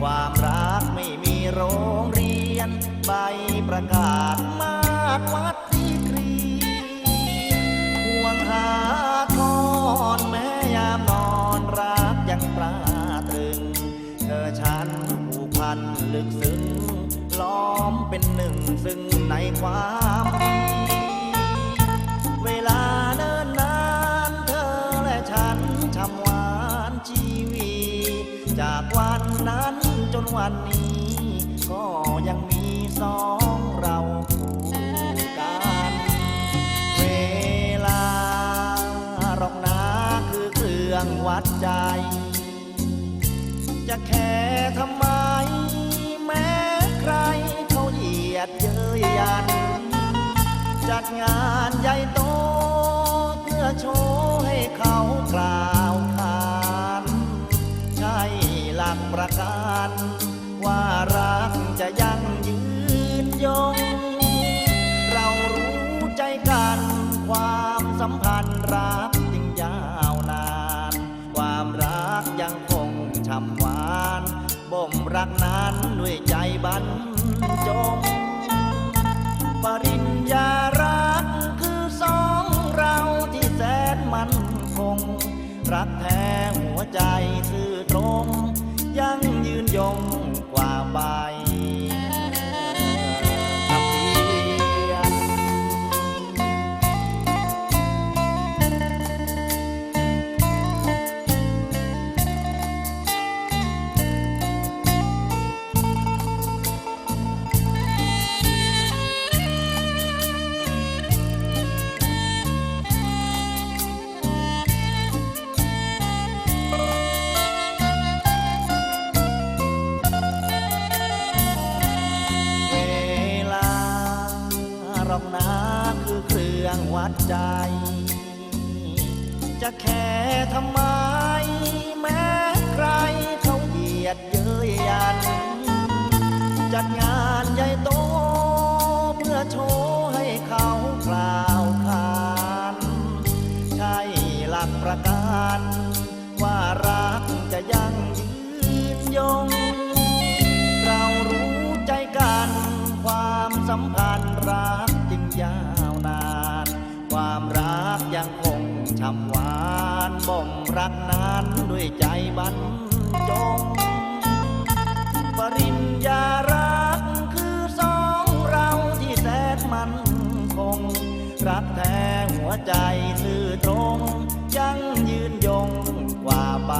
ความรักไม่มีโรงเรียนใบประกาศมาดวัดดีกรีห่วงหาทอนแม้ยามนอนรักยังปราตรึง เธอฉันผูกพันลึกซึ้งล้อมเป็นหนึ่งซึ่งในความดีเวลา วันนี้ ก็ยังมีสองเราคู่กัน เวลารอกนาคือเครื่องวัดใจ จะแค่ทำไม แม้ใครเขาเหยียดเย้ยยัน จัดงานใหญ่โต เพื่อโชว์ให้เขาก ยังคงช่ำหวานบ่มรักนั้นด้วยใจบรรจง ปริญญารักคือสองเราที่แสนมั่นคง รักแท้หัวใจซื่อตรง วัดใจ จะแค่ทำไม แม้ใครเขาเหยียดเย้ยยัน จัดงานใหญ่โต เพื่อโชว์ให้เขากล่าวขานใช่หลักประกัน ว่ารักจะยังยืนยง เรารู้ใจกัน ความสัมพันธ์รักจึงยาม กยังคงช่ำหวานบ่มรักนานด้วยใจบรรจง ปริญญารักคือสองเราที่แสนมันคง รักแท้หัวใจซื่อตรง ยังยืนยงกว่าไป